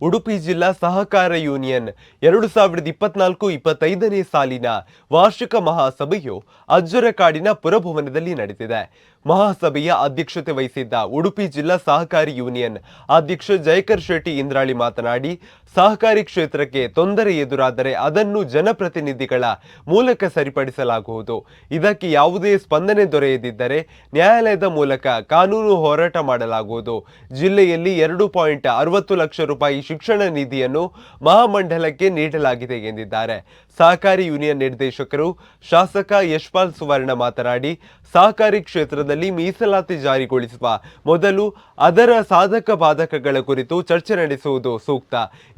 ಉಡುಪಿ ಜಿಲ್ಲಾ ಸಹಕಾರ ಯೂನಿಯನ್ ಎರಡು ಸಾವಿರದ ಇಪ್ಪತ್ನಾಲ್ಕು ಇಪ್ಪತ್ತೈದನೇ ಸಾಲಿನ ವಾರ್ಷಿಕ ಮಹಾಸಭೆಯು ಅಜ್ಜರಕಾಡಿನ ಪುರಭವನದಲ್ಲಿ ನಡೆದಿದೆ. ಮಹಾಸಭೆಯ ಅಧ್ಯಕ್ಷತೆ ವಹಿಸಿದ್ದ ಉಡುಪಿ ಜಿಲ್ಲಾ ಸಹಕಾರಿ ಯೂನಿಯನ್ ಅಧ್ಯಕ್ಷ ಜಯಕರ್ ಶೆಟ್ಟಿ ಇಂದ್ರಾಳಿ ಮಾತನಾಡಿ, ಸಹಕಾರಿ ಕ್ಷೇತ್ರಕ್ಕೆ ತೊಂದರೆ ಎದುರಾದರೆ ಅದನ್ನು ಜನಪ್ರತಿನಿಧಿಗಳ ಮೂಲಕ ಸರಿಪಡಿಸಲಾಗುವುದು. ಇದಕ್ಕೆ ಯಾವುದೇ ಸ್ಪಂದನೆ ದೊರೆಯದಿದ್ದರೆ ನ್ಯಾಯಾಲಯದ ಮೂಲಕ ಕಾನೂನು ಹೋರಾಟ ಮಾಡಲಾಗುವುದು. ಜಿಲ್ಲೆಯಲ್ಲಿ ಎರಡು ಪಾಯಿಂಟ್ ಅರವತ್ತು ಲಕ್ಷ ರೂಪಾಯಿ ಶಿಕ್ಷಣ ನಿಧಿಯನ್ನು ಮಹಾಮಂಡಲಕ್ಕೆ ನೀಡಲಾಗಿದೆ ಎಂದಿದ್ದಾರೆ. ಸಹಕಾರಿ ಯೂನಿಯನ್ ನಿರ್ದೇಶಕರು ಶಾಸಕ ಯಶ್ಪಾಲ್ ಸುವರ್ಣ ಮಾತನಾಡಿ, ಸಹಕಾರಿ ಕ್ಷೇತ್ರದಲ್ಲಿ ಮೀಸಲಾತಿ ಜಾರಿಗೊಳಿಸುವ ಮೊದಲು ಅದರ ಸಾಧಕ ಬಾಧಕಗಳ ಕುರಿತು ಚರ್ಚೆ ನಡೆಸುವುದು ಸೂಕ್ತ.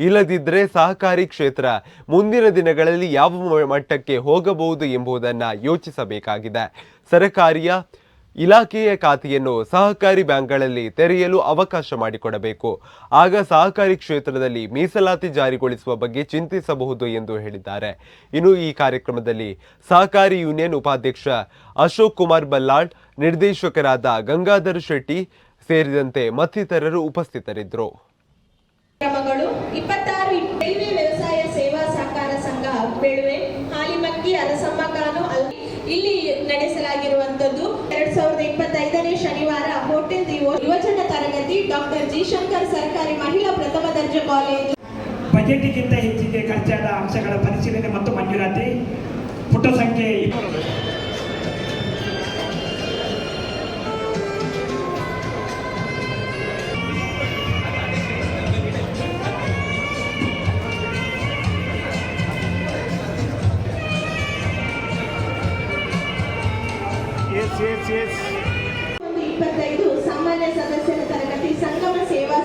ಇಲ್ಲದಿದ್ದರೆ ಸಹಕಾರಿ ಕ್ಷೇತ್ರ ಮುಂದಿನ ದಿನಗಳಲ್ಲಿ ಯಾವ ಮಟ್ಟಕ್ಕೆ ಹೋಗಬಹುದು ಎಂಬುದನ್ನು ಯೋಚಿಸಬೇಕಾಗಿದೆ. ಸರಕಾರಿಯ ಇಲಾಖೆಯ ಖಾತೆಯನ್ನು ಸಹಕಾರಿ ಬ್ಯಾಂಕ್ಗಳಲ್ಲಿ ತೆರೆಯಲು ಅವಕಾಶ ಮಾಡಿಕೊಡಬೇಕು. ಆಗ ಸಹಕಾರಿ ಕ್ಷೇತ್ರದಲ್ಲಿ ಮೀಸಲಾತಿ ಜಾರಿಗೊಳಿಸುವ ಬಗ್ಗೆ ಚಿಂತಿಸಬಹುದು ಎಂದು ಹೇಳಿದ್ದಾರೆ. ಇನ್ನು ಈ ಕಾರ್ಯಕ್ರಮದಲ್ಲಿ ಸಹಕಾರಿ ಯೂನಿಯನ್ ಉಪಾಧ್ಯಕ್ಷ ಅಶೋಕ್ ಕುಮಾರ್ ಬಲ್ಲಾಳ್, ನಿರ್ದೇಶಕರಾದ ಗಂಗಾಧರ್ ಶೆಟ್ಟಿ ಸೇರಿದಂತೆ ಮತ್ತಿತರರು ಉಪಸ್ಥಿತರಿದ್ದರು. ಹಾಲಿಮಕ್ಕಿ, ಅರಸಮ್ಮ ಕಾನು ಇಲ್ಲಿ ನಡೆಸಲಾಗಿರುವಂತದ್ದು ಎರಡ್ ಸಾವಿರದ ಇಪ್ಪತ್ತೈದನೇ ಶನಿವಾರ ಹೋಟೆಲ್ ಯುವಜನ ತರಗತಿ ಡಾಕ್ಟರ್ ಜಿ ಶಂಕರ್ ಸರ್ಕಾರಿ ಮಹಿಳಾ ಪ್ರಥಮ ದರ್ಜೆ ಕಾಲೇಜು. ಬಜೆಟ್ಗಿಂತ ಹೆಚ್ಚಿಗೆ ಖರ್ಚಾದ ಅಂಶಗಳ ಪರಿಶೀಲನೆ ಮತ್ತು ಮಂಜೂರಾತಿ. ಪುಟ ಸಂಖ್ಯೆ ಇಪ್ಪತ್ತೈದು ಸಾಮಾನ್ಯ ಸದಸ್ಯರ ತರಗತಿ ಸಂಗಮ ಸೇವಾ